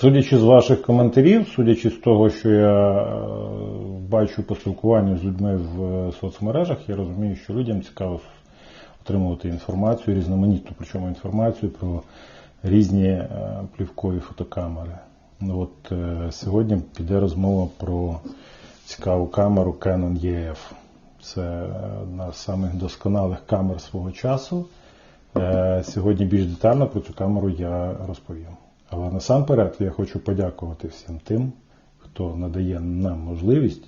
Судячи з ваших коментарів, судячи з того, що я е, бачу по спілкуванню з людьми в соцмережах, я розумію, що людям цікаво отримувати інформацію, різноманітну, причому інформацію про різні е, плівкові фотокамери. Ну, От е, сьогодні піде розмова про цікаву камеру Canon EF. Це одна з самих досконалих камер свого часу. Е, Сьогодні більш детально про цю камеру я розповім. Але насамперед я хочу подякувати всім тим, хто надає нам можливість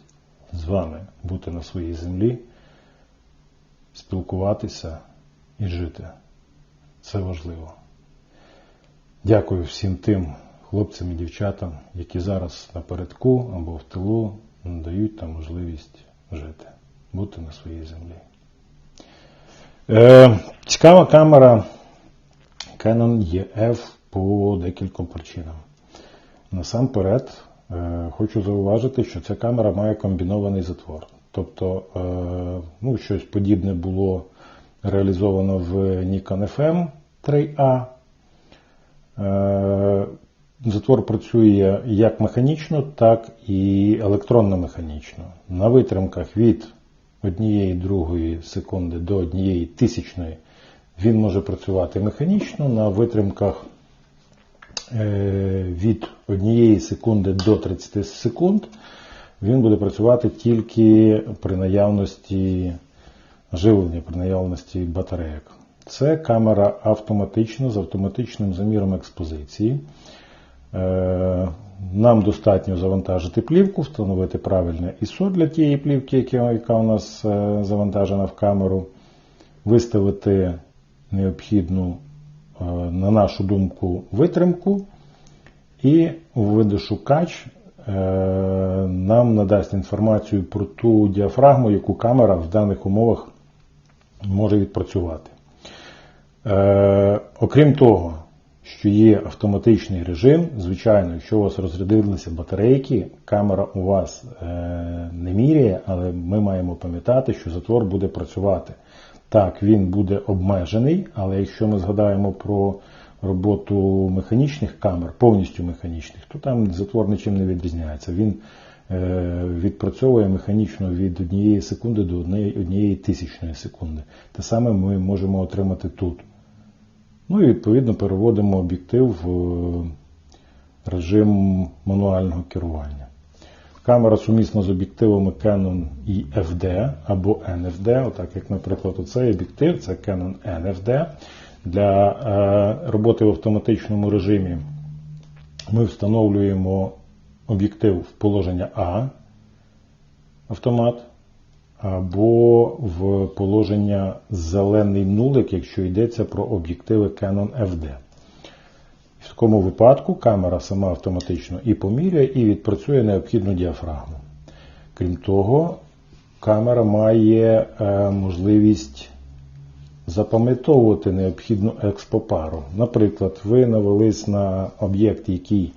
з вами бути на своїй землі, спілкуватися і жити. Це важливо. Дякую всім тим хлопцям і дівчатам, які зараз напередку або в тилу надають нам можливість жити, бути на своїй землі. Е, цікава камера Canon EF по декільком причинам. Насамперед, е, хочу зауважити, що ця камера має комбінований затвор. Тобто, е, ну, щось подібне було реалізовано в Nikon FM 3A. Е, Затвор працює як механічно, так і електронно-механічно. На витримках від однієї другої секунди до однієї тисячної він може працювати механічно, на витримках від однієї секунди до 30 секунд він буде працювати тільки при наявності живлення, при наявності батарейок. Це камера автоматична з автоматичним заміром експозиції. Е, Нам достатньо завантажити плівку, встановити правильне ISO для тієї плівки, яка у нас е, завантажена в камеру, виставити необхідну, е, на нашу думку, витримку, і видошукач е, нам надасть інформацію про ту діафрагму, яку камера в даних умовах може відпрацювати. Е, Окрім того, що є автоматичний режим, звичайно, якщо у вас розрядилися батарейки, камера у вас е, не міряє, але ми маємо пам'ятати, що затвор буде працювати. Так, він буде обмежений, але якщо ми згадаємо про роботу механічних камер, повністю механічних, то там затвор нічим не відрізняється. Він е, відпрацьовує механічно від однієї секунди до однієї, тисячної секунди. Те саме ми можемо отримати тут. Ну і відповідно переводимо об'єктив в е, режим мануального керування. Камера сумісна з об'єктивами Canon EFD або NFD, отак як, наприклад, оцей об'єктив, це Canon NFD. Для е, роботи в автоматичному режимі ми встановлюємо об'єктив в положення А, автомат, або в положення зелений нулик, якщо йдеться про об'єктиви Canon FD. В такому випадку камера сама автоматично і поміряє, і відпрацює необхідну діафрагму. Крім того, камера має е, можливість запам'ятовувати необхідну експопару. Наприклад, ви навелись на об'єкт, який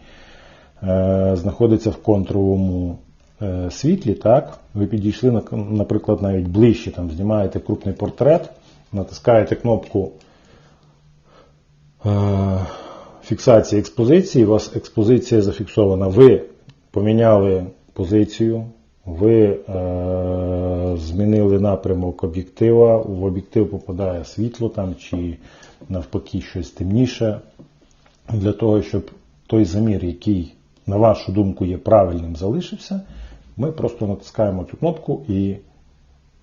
е, знаходиться в контровому е, світлі, так? ви підійшли, наприклад, навіть ближче, там, знімаєте крупний портрет, натискаєте кнопку фіксації експозиції, у вас експозиція зафіксована. Ви поміняли позицію, ви е, змінили напрямок об'єктива, в об'єктив попадає світло там, чи навпаки щось темніше. Для того, щоб той замір, який, на вашу думку, є правильним, залишився, ми просто натискаємо цю кнопку і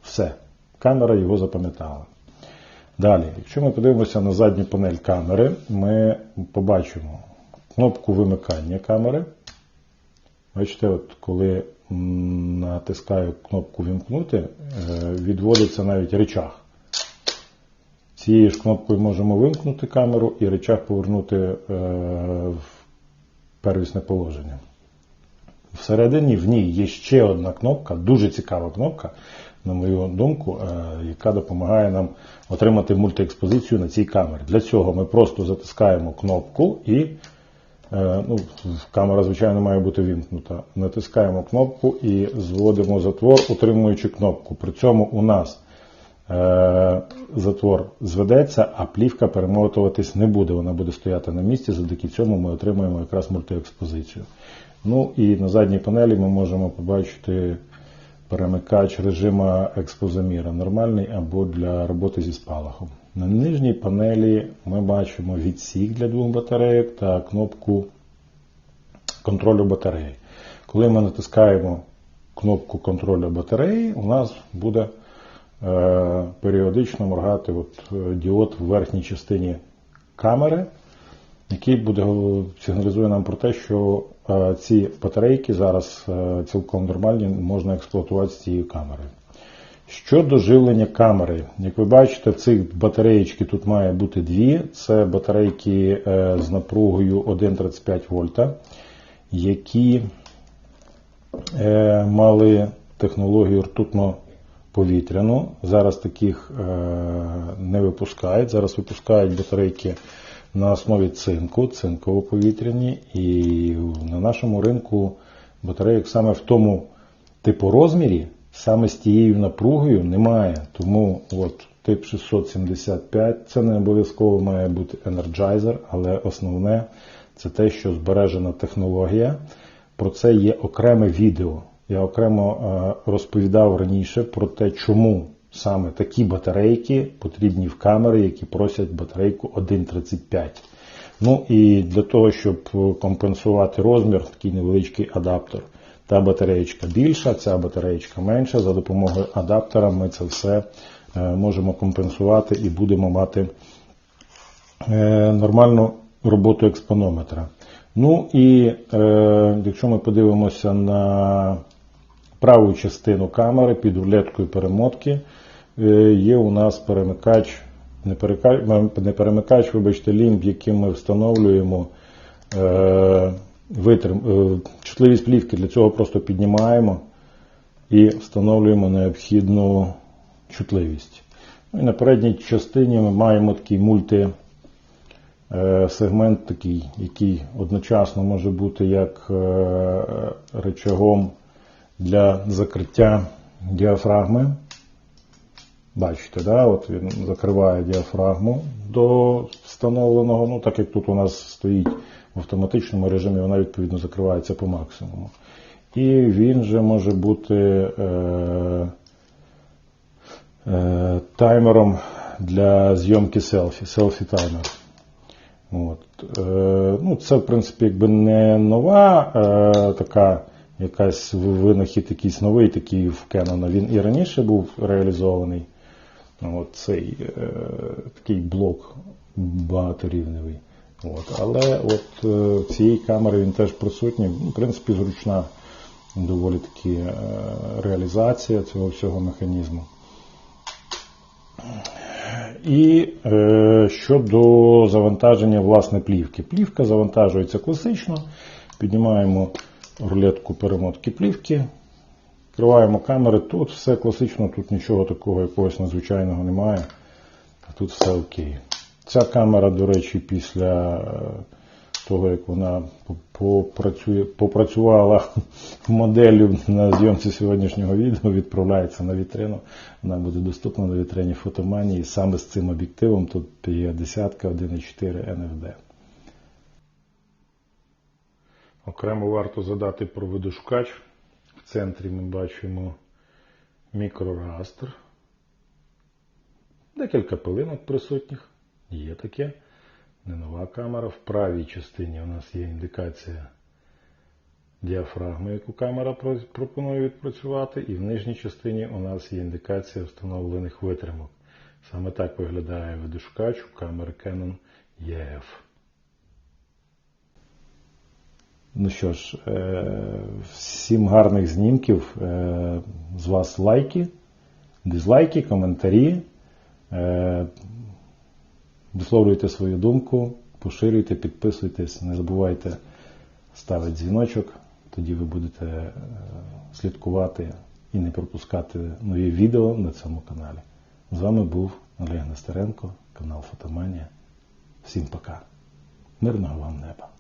все. Камера його запам'ятала. Далі, якщо ми подивимося на задню панель камери, ми побачимо кнопку вимикання камери. Бачите, от коли натискаю кнопку Вімкнути, е, відводиться навіть речах. Цією ж кнопкою можемо вимкнути камеру і речах повернути е, в первісне положення. Всередині в ній є ще одна кнопка, дуже цікава кнопка, на мою думку, е, яка допомагає нам отримати мультиекспозицію на цій камері. Для цього ми просто затискаємо кнопку і е, ну, камера, звичайно, має бути вімкнута. Натискаємо кнопку і зводимо затвор, утримуючи кнопку. При цьому у нас е, затвор зведеться, а плівка перемотуватись не буде. Вона буде стояти на місці. Завдяки цьому ми отримаємо якраз мультиекспозицію. Ну і на задній панелі ми можемо побачити перемикач режиму експозаміра, нормальний або для роботи зі спалахом. На нижній панелі ми бачимо відсік для двох батарейок та кнопку контролю батареї. Коли ми натискаємо кнопку контролю батареї, у нас буде е, періодично моргати от, е, діод в верхній частині камери, який буде сигналізує нам про те, що ці батарейки зараз е, цілком нормальні, можна експлуатувати з цією камерою. Щодо живлення камери, як ви бачите, цих батареїчки тут має бути дві. Це батарейки е, з напругою 1,35 вольта, які е, мали технологію ртутно-повітряну. Зараз таких е, не випускають. Зараз випускають батарейки на основі цинку, цинково-повітряні. І на нашому ринку батарейок саме в тому типу розмірі. Саме з тією напругою немає. Тому от тип 675 це не обов'язково має бути Energizer, але основне це те, що збережена технологія. Про це є окреме відео. Я окремо е, розповідав раніше про те, чому саме такі батарейки потрібні в камери, які просять батарейку 1,35. Ну і для того, щоб компенсувати розмір, такий невеличкий адаптер. Та батареєчка більша, ця батареєчка менша. За допомогою адаптера ми це все е, можемо компенсувати і будемо мати е, нормальну роботу експонометра. Ну і е, якщо ми подивимося на праву частину камери під рулеткою перемотки, є у нас перемикач, не перемикач, не перемикач вибачте, лімб, яким ми встановлюємо витрим, е, чутливість плівки для цього просто піднімаємо і встановлюємо необхідну чутливість. Ну і На передній частині ми маємо такий мультисегмент, е, такий, який одночасно може бути як е, речагом для закриття діафрагми. Бачите, да? от він закриває діафрагму до встановленого, ну так як тут у нас стоїть в автоматичному режимі вона відповідно закривається по максимуму. І він же може бути е, е, таймером для зйомки селфі, селфі-таймер. От. Е, ну, Це, в принципі, якби не нова е, така якась винахід, якийсь новий такий в Canon. Він і раніше був реалізований. От Цей е, такий блок багаторівневий. От. Але от е, цієї камери він теж присутній. В принципі, зручна доволі таки е, реалізація цього всього механізму. І е, щодо завантаження власне плівки. Плівка завантажується класично. Піднімаємо рулетку перемотки плівки, відкриваємо камери. Тут все класично, тут нічого такого якогось надзвичайного немає. А Тут все окей. Ця камера, до речі, після е, того, як вона попрацює, попрацювала моделлю на зйомці сьогоднішнього відео, відправляється на вітрину. Вона буде доступна на вітрині фотоманії саме з цим об'єктивом. Тут є десятка 1,4 NFD. Окремо варто задати про видошукач. В центрі ми бачимо мікрорастр. Декілька пилинок присутніх. Є таке. Не нова камера. В правій частині у нас є індикація діафрагми, яку камера пропонує відпрацювати, і в нижній частині у нас є індикація встановлених витримок. Саме так виглядає видошукач у камери Canon EF. Ну що ж, е, всім гарних знімків. Е, з вас лайки, дизлайки, коментарі. Е, Висловлюйте свою думку, поширюйте, підписуйтесь, не забувайте ставити дзвіночок, тоді ви будете слідкувати і не пропускати нові відео на цьому каналі. З вами був Олег Нестеренко, канал Фотоманія. Всім пока. Мирного вам неба!